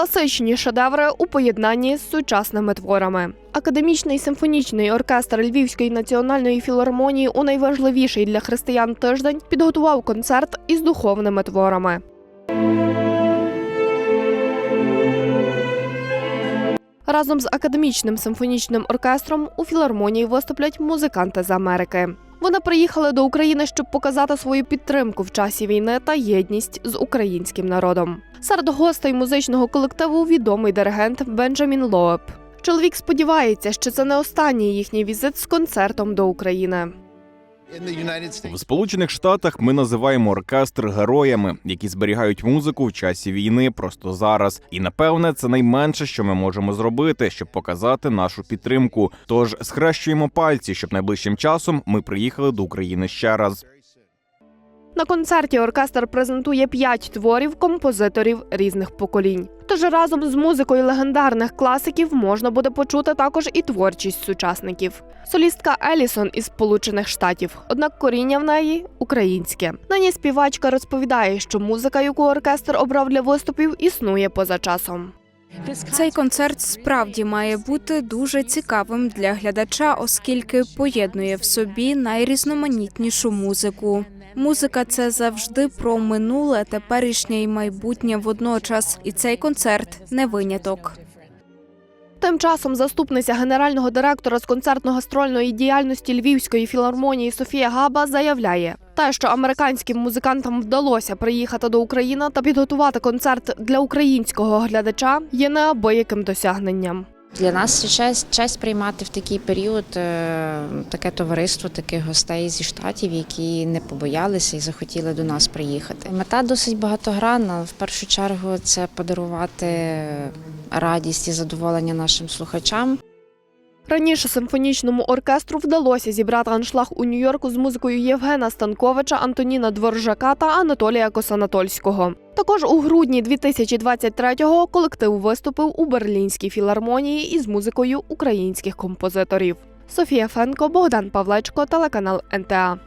Класичні шедеври у поєднанні з сучасними творами. Академічний симфонічний оркестр Львівської національної філармонії у найважливіший для християн тиждень підготував концерт із духовними творами. Разом з академічним симфонічним оркестром у філармонії виступлять музиканти з Америки. Вони приїхали до України, щоб показати свою підтримку в часі війни та єдність з українським народом. Серед гостей музичного колективу відомий диригент Бенджамін Лоеп. Чоловік сподівається, що це не останній їхній візит з концертом до України. В Сполучених Штатах ми називаємо оркестр героями, які зберігають музику в часі війни просто зараз. І напевне це найменше, що ми можемо зробити, щоб показати нашу підтримку. Тож схрещуємо пальці, щоб найближчим часом ми приїхали до України ще раз. На концерті оркестр презентує п'ять творів композиторів різних поколінь. Тож разом з музикою легендарних класиків можна буде почути також і творчість сучасників. Солістка Елісон із Сполучених Штатів, однак коріння в неї українське. Нині співачка розповідає, що музика, яку оркестр обрав для виступів, існує поза часом. Цей концерт справді має бути дуже цікавим для глядача, оскільки поєднує в собі найрізноманітнішу музику. Музика це завжди про минуле, теперішнє і майбутнє водночас, і цей концерт не виняток. Тим часом заступниця генерального директора з концертно-гастрольної діяльності Львівської філармонії Софія Габа заявляє, те, що американським музикантам вдалося приїхати до України та підготувати концерт для українського глядача, є неабияким досягненням. Для нас честь, честь приймати в такий період е, таке товариство, таких гостей зі штатів, які не побоялися і захотіли до нас приїхати. Мета досить багатогранна. В першу чергу це подарувати радість і задоволення нашим слухачам. Раніше симфонічному оркестру вдалося зібрати аншлаг у Нью-Йорку з музикою Євгена Станковича, Антоніна Дворжака та Анатолія Косанатольського. Також у грудні 2023-го колектив виступив у Берлінській філармонії із музикою українських композиторів. Софія Фенко, Богдан Павлечко, телеканал НТА.